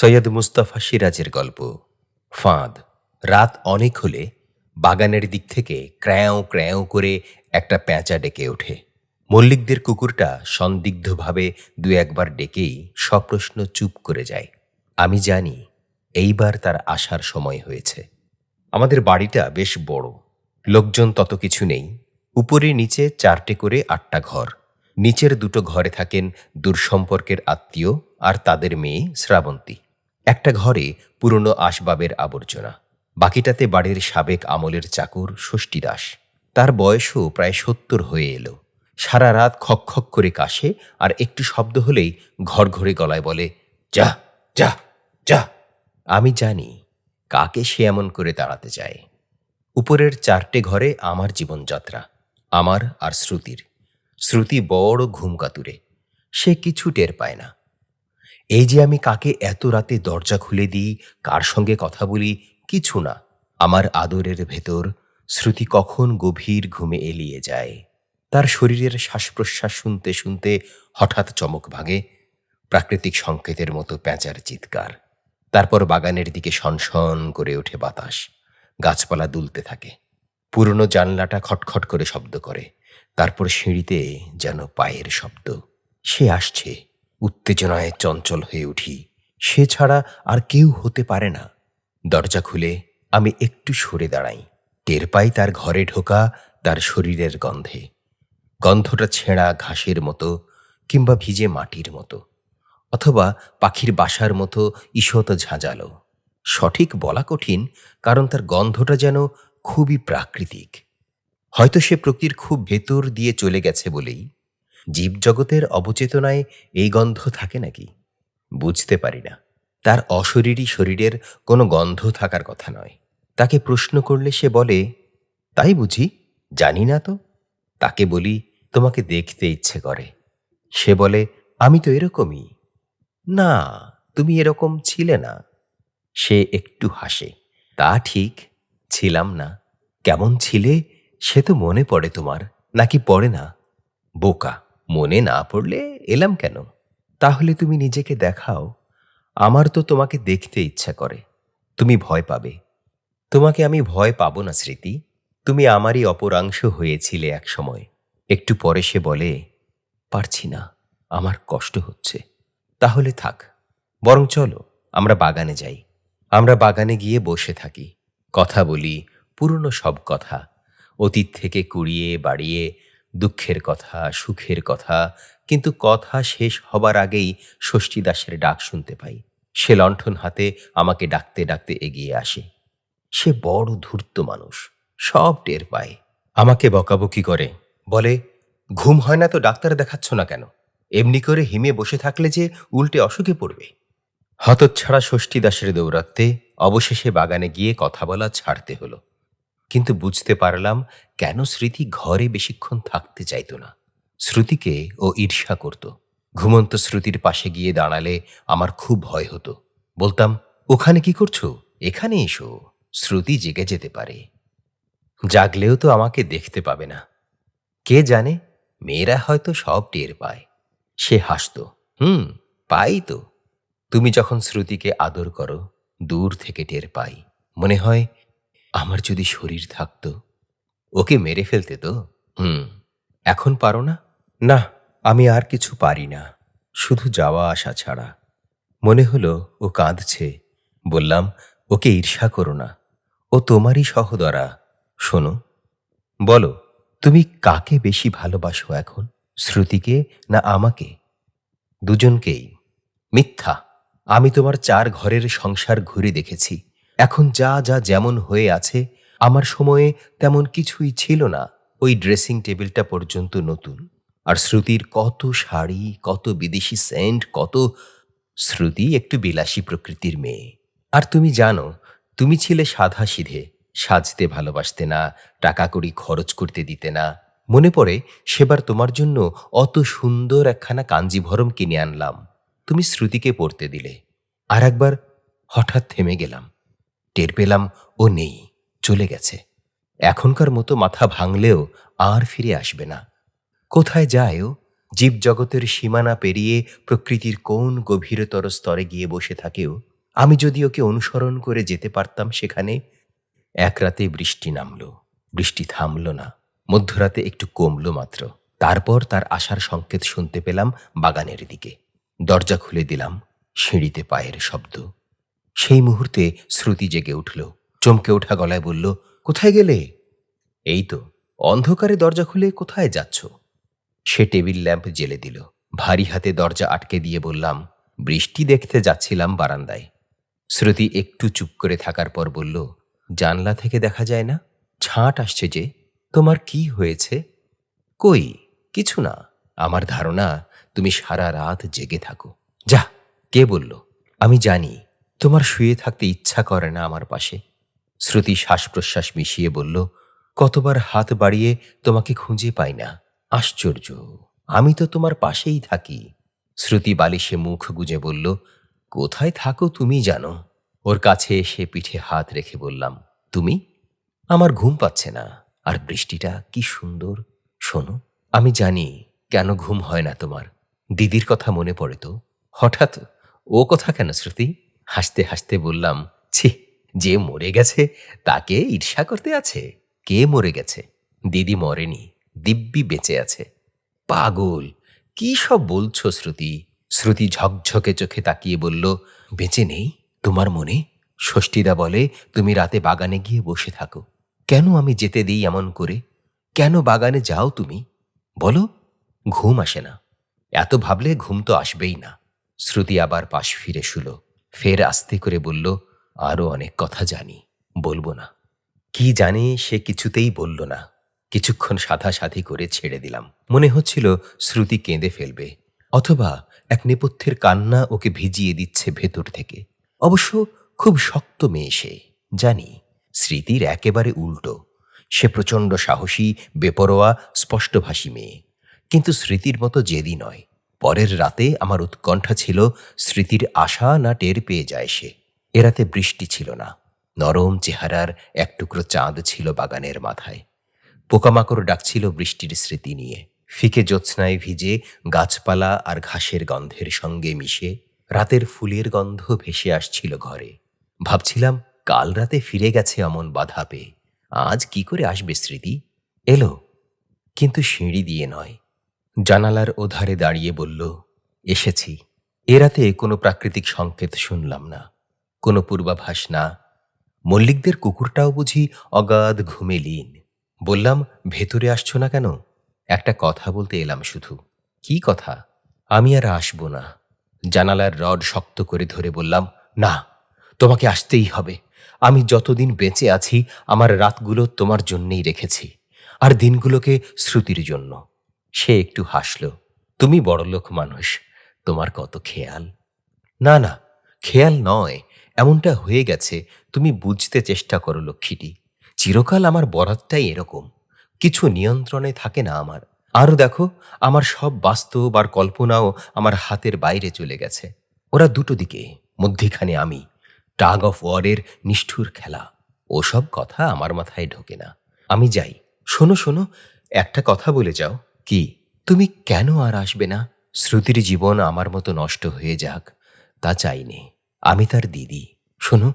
সৈয়দ মুস্তাফা সিরাজের গল্প। ফাঁদ। রাত অনেক হলে বাগানের দিক থেকে ক্র্যাও ক্র্যাও করে একটা প্যাঁচা ডেকে ওঠে। মল্লিকদের কুকুরটা সন্দিগ্ধভাবে দু একবার ডেকেই সপ্রশ্ন চুপ করে যায়। আমি জানি এইবার তার আসার সময় হয়েছে। আমাদের বাড়িটা বেশ বড়। লোকজন তত কিছু নেই। উপরে নিচে চারটে করে আটটা ঘর। নিচের দুটো ঘরে থাকেন দূরসম্পর্কের আত্মীয় আর তাদের মেয়ে শ্রাবন্তী। একটা ঘরে পুরনো আসবাবের আবর্জনা, বাকিটাতে বাড়ির সাবেক আমলের চাকর ষষ্ঠী দাস। তার বয়সও প্রায় সত্তর হয়ে এলো। সারা রাত খক করে কাশে আর একটু শব্দ হলেই ঘর ঘরে গলায় বলে, যা যা যা। আমি জানি কাকে সে এমন করে দাঁড়াতে চায়। উপরের চারটে ঘরে আমার জীবনযাত্রা, আমার আর শ্রুতির। শ্রুতি বড় ঘুম কাতুরে সে কিছু টের পায় না। এই যে আমি কাকে এত রাতে দরজা খুলে দিই, কার সঙ্গে কথা বলি, কিছু না। আমার আদরের ভেতর শ্রুতি কখন গভীর ঘুমে এলিয়ে যায়। তার শরীরের শ্বাস প্রশ্বাস শুনতে শুনতে হঠাৎ চমক ভাঙে, প্রাকৃতিক সংকেতের মতো প্যাঁচার চিৎকার। তারপর বাগানের দিকে সনসন করে ওঠে বাতাস, গাছপালা দুলতে থাকে। পুরনো জানলাটা খটখট করে শব্দ করে, তারপর সিঁড়িতে যেন পায়ের শব্দ। সে আসছে। উত্তেজনায় চঞ্চল হয়ে উঠি। সে ছাড়া আর কেউ হতে পারে না। দরজা খুলে আমি একটু সরে দাঁড়াই। টের পাই তার ঘরে ঢোকা তার শরীরের গন্ধে। গন্ধটা ছেঁড়া ঘাসের মতো কিংবা ভিজে মাটির মতো। অথবা পাখির বাসার মতো ঈষৎ ঝাঁঝালো। সঠিক বলা কঠিন, কারণ তার গন্ধটা যেন খুবই প্রাকৃতিক। হয়তো সে প্রকৃতির খুব ভেতর দিয়ে চলে গেছে বলেই জীবজগতের অবচেতনায় এই গন্ধ থাকে নাকি? বুঝতে পারি না। তার অশরীরী শরীরের কোনো গন্ধ থাকার কথা নয়। তাকে প্রশ্ন করলে সে বলে, তাই বুঝি? জানি না তো। তাকে বলি, তোমাকে দেখতে ইচ্ছে করে। সে বলে, আমি তো এরকমই। না, তুমি এরকম ছিলে না। সে একটু হাসে, তা ঠিক, ছিলাম না। কেমন ছিলে? সে তো মনে পড়ে তোমার, নাকি পড়ে না? বোকা। মনে না পড়লে এলাম কেন? তাহলে তুমি নিজেকে দেখাও। আমার তো তোমাকে দেখতে ইচ্ছা করে। তুমি ভয় পাবে। তোমাকে আমি ভয় পাবো না, স্মৃতি। তুমি আমারই অপরাংশ হয়েছিলে এক সময় একটু পরে সে বলে, পারছি না। আমার কষ্ট হচ্ছে। তাহলে থাক। বরং চলো, আমরা বাগানে যাই। আমরা বাগানে গিয়ে বসে থাকি। কথা বলি, পুরনো সব কথা। অতীত থেকে কুড়িয়ে বাড়িয়ে দুঃখের কথা, সুখের কথা, কিন্তু কথা শেষ হবার আগেই ষষ্ঠী দাসের ডাক শুনতে পাই। সে লণ্ঠন হাতে আমাকে ডাকতে ডাকতে এগিয়ে আসে। সে বড় ধূর্ত মানুষ, সব টের পায়। আমাকে বকাবকি করে, বলে, ঘুম হয় না তো, ডাক্তার দেখাচ্ছ না কেন? এমনি করে হিমে বসে থাকলে যে উল্টে অসুখে পড়বে। হতচ্ছাড়া ষষ্ঠী দাসের দৌরাত্মে অবশেষে বাগানে গিয়ে কথা বলা ছাড়তে হলো। কিন্তু বুঝতে পারলাম কেন স্মৃতি ঘরে বেশিক্ষণ থাকতে চাইতো না। শ্রুতিকে ও ঈর্ষা করত। ঘুমন্ত শ্রুতির পাশে গিয়ে দাঁড়ালে আমার খুব ভয় হতো। বলতাম, ওখানে কি করছ? এখানে এসো। শ্রুতি জেগে যেতে পারে। জাগলেও তো আমাকে দেখতে পাবে না। কে জানে? মেয়েরা হয়তো সব টের পায়। সে হাসত, হুম, পাই তো। তুমি যখন শ্রুতিকে আদর করো, দূর থেকে টের পাই। মনে হয় আমার যদি শরীর থাকত, ওকে মেরে ফেলতে তো? হুম, এখন পারো না? না, আমি আর কিছু পারি না। শুধু যাওয়া আসা ছাড়া। মনে হলো ও কাঁদছে। বললাম, ওকে ঈর্ষা করো না। ও তোমারই সহদরা। শোনো, বলো, তুমি কাকে বেশি ভালোবাসো এখন? শ্রুতিকে না আমাকে? দুজনকেই। মিথ্যা, আমি তোমার চার ঘরের সংসার ঘুরে দেখেছি। এখন যা যা যেমন হয়ে আছে, আমার সময়ে তেমন কিছুই ছিল না। ওই ড্রেসিং টেবিলটা পর্যন্ত নতুন। আর শ্রুতির কত শাড়ি, কত বিদেশি সেন্ট, কত শ্রুতি একটু বিলাসী প্রকৃতির মেয়ে। আর তুমি জানো, তুমি ছিলে সাধা সিধে সাজতে ভালোবাসতে না টাকা কড়ি খরচ করতে দিতে না। মনে পড়ে, সেবার তোমার জন্য অত সুন্দর একখানা কাঞ্জিভরম কিনে আনলাম। তুমি শ্রুতিকে পড়তে দিলে। আর একবার হঠাৎ থেমে গেলাম। টের পেলাম ও নেই, চলে গেছে। এখনকার মতো মাথা ভাঙলেও আর ফিরে আসবে না। কোথায় যায় ও? জীবজগতের সীমানা পেরিয়ে প্রকৃতির কোন গভীরতর স্তরে গিয়ে বসে থাকেও আমি যদি ওকে অনুসরণ করে যেতে পারতাম সেখানে, এক রাতে বৃষ্টি নামলো। বৃষ্টি থামল না। মধ্যরাতে একটু কমলো মাত্র। তারপর তার আসার সংকেত শুনতে পেলাম বাগানের দিকে। দরজা খুলে দিলাম, সিঁড়িতে পায়ের শব্দ। সেই মুহূর্তে শ্রুতি জেগে উঠল। চমকে ওঠা গলায় বলল, কোথায় গেলে? এই তো, অন্ধকারে দরজা খুলে কোথায় যাচ্ছ? সে টেবিল ল্যাম্প জেলে দিল। ভারী হাতে দরজা আটকে দিয়ে বললাম, বৃষ্টি দেখতে যাচ্ছিলাম বারান্দায়। শ্রুতি একটু চুপ করে থাকার পর বলল, জানলা থেকে দেখা যায় না? ছাঁট আসছে যে, তোমার কি হয়েছে? কই? কিছু না। আমার ধারণা, তুমি সারা রাত জেগে থাকো। যা, কে বলল? আমি জানি তোমার শুয়ে থাকতে ইচ্ছা করে না আমার পাশে? শ্রুতি শ্বাস প্রশ্বাস মিশিয়ে বলল, কতবার হাত বাড়িয়ে তোমাকে খুঁজে পাই না। আশ্চর্য, আমি তো তোমার পাশেই থাকি। শ্রুতি বালিশে মুখ গুজে বলল, কোথায় থাকো তুমি জানো? ওর কাছে এসে পিঠে হাত রেখে বললাম, তুমি? আমার ঘুম পাচ্ছে না। আর বৃষ্টিটা কি সুন্দর। শোনো, আমি জানি কেন ঘুম হয় না তোমার। দিদির কথা মনে পড়ে তো। হঠাৎ ও কথা কেন শ্রুতি? হাসতে হাসতে বললাম, ছি, যে মরে গেছে তাকে ঈর্ষা করতে আছে। কে মরে গেছে? দিদি মরেনি, দিব্যি বেঁচে আছে। পাগল, কি সব বলছো শ্রুতি? শ্রুতি ঝকঝকে চোখে তাকিয়ে বলল, বেঁচে নেই তোমার মনে? ষষ্ঠীদা বলে, তুমি রাতে বাগানে গিয়ে বসে থাকো। কেন আমি যেতে দিই এমন করে? কেন বাগানে যাও তুমি? বলো, ঘুম আসে না। এত ভাবলে ঘুম তো আসবেই না। শ্রুতি আবার পাশ ফিরে শুল। ফের আস্তে করে বলল আরও অনেক কথা জানি, বলব না। কি জানে সে কিছুতেই বলল না। কিছুক্ষণ সাধাসাধি করে ছেড়ে দিলাম। মনে হচ্ছিল শ্রুতি কেঁদে ফেলবে, অথবা এক নেপথ্যের কান্না ওকে ভিজিয়ে দিচ্ছে ভেতর থেকে। অবশ্য খুব শক্ত মেয়ে সে, জানি, স্মৃতির একেবারে উল্টো। সে প্রচণ্ড সাহসী, বেপরোয়া, স্পষ্টভাষী মেয়ে। কিন্তু স্মৃতির মতো জেদি নয়। পরের রাতে আমার উৎকণ্ঠা ছিল, স্মৃতির আশা না টের পেয়ে যায় সে। এ রাতে বৃষ্টি ছিল না, নরম চেহারার এক টুকরো চাঁদ ছিল বাগানের মাথায়। পোকামাকড় ডাকছিল বৃষ্টির স্মৃতি নিয়ে। ফিকে জ্যোৎস্নায় ভিজে গাছপালা আর ঘাসের গন্ধের সঙ্গে মিশে রাতের ফুলের গন্ধ ভেসে আসছিল ঘরে। ভাবছিলাম, কাল রাতে ফিরে গেছে অমন বাধা পেয়ে। আজ কি করে আসবে স্মৃতি? এলো, কিন্তু সিঁড়ি দিয়ে নয়। জানালার ওধারে দাঁড়িয়ে বলল, এসেছি। এ রাতে কোনো প্রাকৃতিক সংকেত শুনলাম না, কোনো পূর্বাভাস না। মল্লিকদের কুকুরটাও বুঝি অগাধ ঘুমে লীন। বললাম, ভেতরে আসছো না কেন? একটা কথা বলতে এলাম শুধু। কি কথা? আমি আর আসব না। জানালার রড শক্ত করে ধরে বললাম, না, তোমাকে আসতেই হবে। আমি যতদিন বেঁচে আছি, আমার রাতগুলো তোমার জন্যেই রেখেছি, আর দিনগুলোকে শ্রুতির জন্য। সে একটু হাসল। তুমি বড়লোক মানুষ, তোমার কত খেয়াল? না না, খেয়াল নয়, এমনটা হয়ে গেছে, তুমি বুঝতে চেষ্টা করো লক্ষ্মীটি। চিরকাল আমার বরাতটাই এরকম, কিছু নিয়ন্ত্রণে থাকে না আমার। আরও দেখো, আমার সব বাস্তব আর কল্পনাও আমার হাতের বাইরে চলে গেছে। ওরা দুটো দিকে, মধ্যিখানে আমি, টাগ অফ ওয়ারের নিষ্ঠুর খেলা। ওসব কথা আমার মাথায় ঢোকে না। আমি যাই, শোনো শোনো, একটা কথা বলে যাও। কি? তুমি কেন আর আসবে না? শ্রুতির জীবন আমার মতো নষ্ট হয়ে যাক, তা চাইনি আমি তার দিদি। শোনো,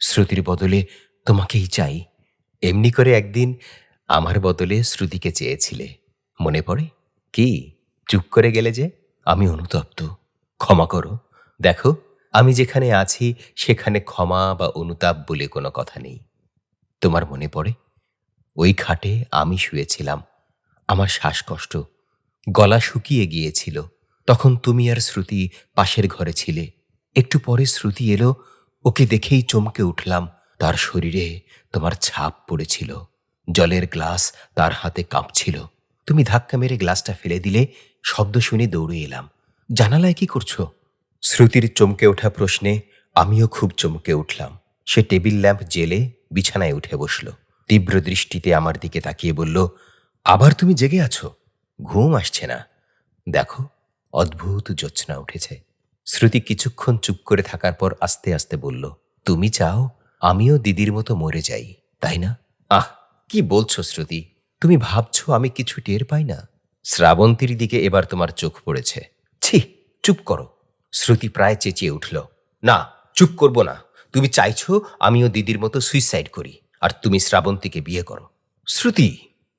শ্রুতির বদলে তোমাকেই চাই। এমনি করে একদিন আমার বদলে শ্রুতিকে চেয়েছিলে। মনে পড়ে? কি? চুপ করে গেলে যে? আমি অনুতপ্ত। ক্ষমা করো। দেখো, আমি যেখানে আছি, সেখানে ক্ষমা বা অনুতাপ বলে কোনো কথা নেই। তোমার মনে পড়ে? ওই খাটে আমি শুয়েছিলাম। আমার শ্বাসকষ্ট। গলা শুকিয়ে গিয়েছিল। তখন তুমি আর শ্রুতি পাশের ঘরে ছিলে। একটু পরে শ্রুতি এলো, ওকে দেখেই চমকে উঠলাম। তার শরীরে তোমার ছাপ পড়েছিল। জলের গ্লাস তার হাতে কাঁপছিল। তুমি ধাক্কা মেরে গ্লাসটা ফেলে দিলে, শব্দ শুনে দৌড়ে এলাম। জানালায় কি করছ? শ্রুতির চমকে ওঠা প্রশ্নে আমিও খুব চমকে উঠলাম। সে টেবিল ল্যাম্প জেলে বিছানায় উঠে বসল। তীব্র দৃষ্টিতে আমার দিকে তাকিয়ে বলল আবার তুমি জেগে আছো? ঘুম আসছে না। দেখো, অদ্ভুত জ্যোৎস্না উঠেছে। শ্রুতি কিছুক্ষণ চুপ করে থাকার পর আস্তে আস্তে বলল, তুমি চাও আমিও দিদির মতো মরে যাই, তাই না? আহ, কি বলছো শ্রুতি? তুমি ভাবছ আমি কিছু টের পাই না? শ্রাবন্তীর দিকে এবার তোমার চোখ পড়েছে। ছি, চুপ করো। শ্রুতি প্রায় চেঁচিয়ে উঠল, না, চুপ করব না। তুমি চাইছো আমিও দিদির মতো সুইসাইড করি, আর তুমি শ্রাবন্তীকে বিয়ে করো। শ্রুতি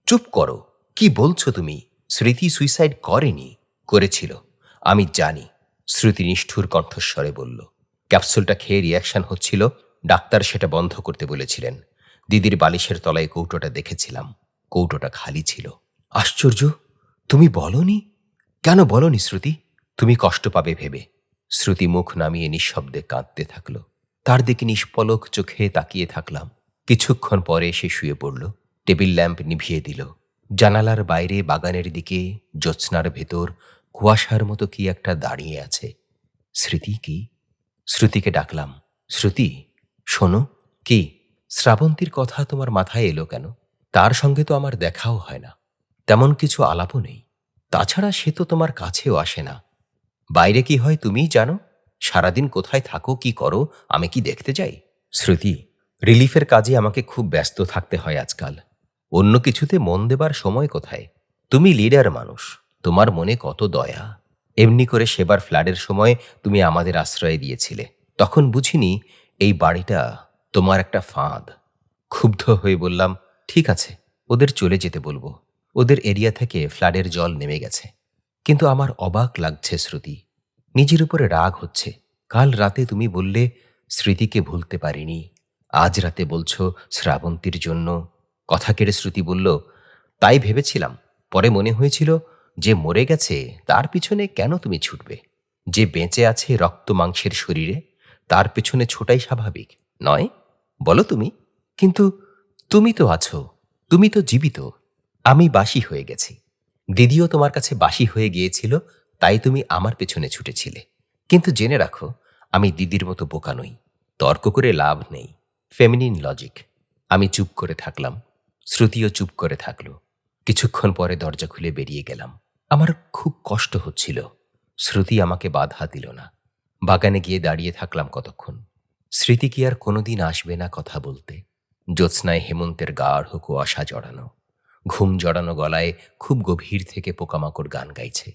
চুপ করো। কি বলছো তুমি? স্মৃতি সুইসাইড করেনি, করেছিল। আমি জানি, শ্রুতি নিষ্ঠুর কণ্ঠস্বরে বলল। ক্যাপসুলটা খেয়ে রিয়াকশন হচ্ছিল, ডাক্তার সেটা বন্ধ করতে বলেছিলেন। দিদির বালিশের তলায় কৌটোটা দেখেছিলাম, কৌটোটা খালি ছিল। আশ্চর্য, তুমি বলনি? কেন বলনি শ্রুতি? তুমি কষ্ট পাবে ভেবে। শ্রুতি মুখ নামিয়ে নিঃশব্দে কাঁদতে থাকল। তার দিকে নিষ্পলক চোখে তাকিয়ে থাকলাম। কিছুক্ষণ পরে সে শুয়ে পড়ল। টেবিল ল্যাম্প নিভিয়ে দিল। জানালার বাইরে বাগানের দিকে, জ্যোৎস্নার ভেতর, কুয়াশার মতো কি একটা দাঁড়িয়ে আছে। স্মৃতি কি? শ্রুতিকে ডাকলাম। শ্রুতি শোনো, কি? শ্রাবন্তীর কথা তোমার মাথায় এলো কেন? তার সঙ্গে তো আমার দেখাও হয় না। তেমন কিছু আলাপও নেই। তাছাড়া সে তো তোমার কাছেও আসে না। বাইরে কি হয় তুমিই জানো? সারাদিন কোথায় থাকো, কি করো, আমি কি দেখতে যাই শ্রুতি রিলিফের কাজে আমাকে খুব ব্যস্ত থাকতে হয় আজকাল। অন্য কিছুতে মন দেবার সময় কোথায়? তুমি লিডার মানুষ, তোমার মনে কত দয়া। এমনি করে সেবার ফ্ল্যাডের সময় তুমি আমাদের আশ্রয় দিয়েছিলে। তখন বুঝিনি এই বাড়িটা তোমার একটা ফাঁদ। ক্ষুব্ধ হয়ে বললাম, ঠিক আছে, ওদের চলে যেতে বলব। ওদের এরিয়া থেকে ফ্লাডের জল নেমে গেছে। কিন্তু আমার অবাক লাগছে শ্রুতি। নিজের উপরে রাগ হচ্ছে। কাল রাতে তুমি বললে স্মৃতিকে ভুলতে পারিনি। আজ রাতে বলছো শ্রাবন্তীর জন্য কথা কেড়ে শ্রুতি বলল, তাই ভেবেছিলাম। পরে মনে হয়েছিল যে মরে গেছে, তার পিছনে কেন তুমি ছুটবে? যে বেঁচে আছে রক্ত মাংসের শরীরে, তার পেছনে ছোটাই স্বাভাবিক, নয়? বলো তুমি। কিন্তু তুমি তো আছো, তুমি তো জীবিত। আমি বাসি হয়ে গেছি। দিদিও তোমার কাছে বাসি হয়ে গিয়েছিল, তাই তুমি আমার পেছনে ছুটেছিলে। কিন্তু জেনে রাখো, আমি দিদির মতো বোকা নই। তর্ক করে লাভ নেই। Feminine logic. আমি চুপ করে থাকলাম। শ্রুতিও চুপ করে থাকল। কিছুক্ষণ পরে দরজা খুলে বেরিয়ে গেলাম। আমার খুব কষ্ট হচ্ছিল। শ্রুতি আমাকে বাধা দিল না। বাগানে গিয়ে দাঁড়িয়ে থাকলাম কতক্ষণ। স্মৃতি কি আর কোনোদিন আসবে না কথা বলতে। জ্যোৎস্নায় হেমন্তের গাঢ় কুয়াশা জড়ানো। ঘুম জড়ানো গলায় খুব গভীর থেকে পোকামাকড় গান গাইছে।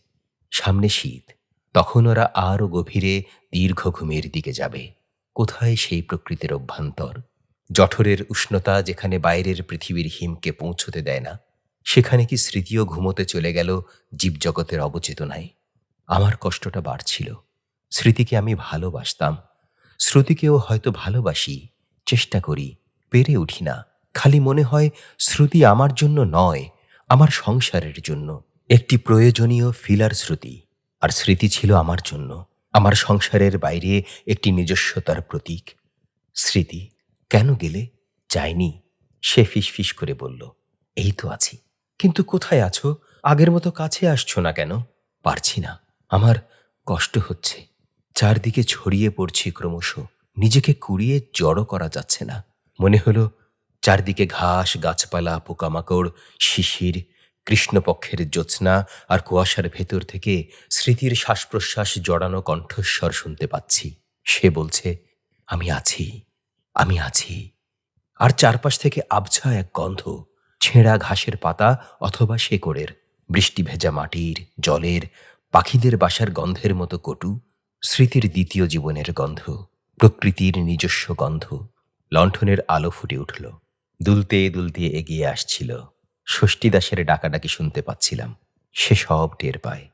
সামনে শীত। তখন ওরা আরও গভীরে দীর্ঘ ঘুমের দিকে যাবে। কোথায় সেই প্রকৃতির অভ্যন্তর? জঠরের উষ্ণতা যেখানে বাইরের পৃথিবীর হিমকে পৌঁছতে দেয় না, সেখানে কি স্মৃতিও ঘুমোতে চলে গেল জীবজগতের অবচেতনায়? আমার কষ্টটা বাড়ছিল। স্মৃতিকে আমি ভালোবাসতাম। শ্রুতিকেও হয়তো ভালোবাসি, চেষ্টা করি, পেরে উঠি না। খালি মনে হয় শ্রুতি আমার জন্য নয়, আমার সংসারের জন্য। একটি প্রয়োজনীয় ফিলার শ্রুতি, আর স্মৃতি ছিল আমার জন্য, আমার সংসারের বাইরে একটি নিজস্বতার প্রতীক। স্মৃতি। কেন গেলে? যায়নি। সে ফিসফিস করে বলল, এই তো আছি। কিন্তু কোথায় আছো? আগের মতো কাছে আসছো না কেন? পারছি না। আমার কষ্ট হচ্ছে। চারদিকে ছড়িয়ে পড়ছি ক্রমশ। নিজেকে কুড়িয়ে জড়ো করা যাচ্ছে না। মনে হলো চারদিকে ঘাস, গাছপালা, পোকামাকড়, শিশির, কৃষ্ণপক্ষের জ্যোৎস্না আর কুয়াশার ভেতর থেকে স্মৃতির শ্বাস প্রশ্বাস জড়ানো কণ্ঠস্বর শুনতে পাচ্ছি। সে বলছে, আমি আছি। আমি আছি। আর চারপাশ থেকে আবছা এক গন্ধ, ছেঁড়া ঘাসের পাতা অথবা শেকড়ের, বৃষ্টি ভেজা মাটির, জলের, পাখিদের বাসার গন্ধের মতো কটু, স্মৃতির দ্বিতীয় জীবনের গন্ধ, প্রকৃতির নিজস্ব গন্ধ। লণ্ঠনের আলো ফুটে উঠল। দুলতে দুলতে এগিয়ে আসছিল। ষষ্ঠী দাসের ডাকাডাকি শুনতে পাচ্ছিলাম। সে সব টের পায়।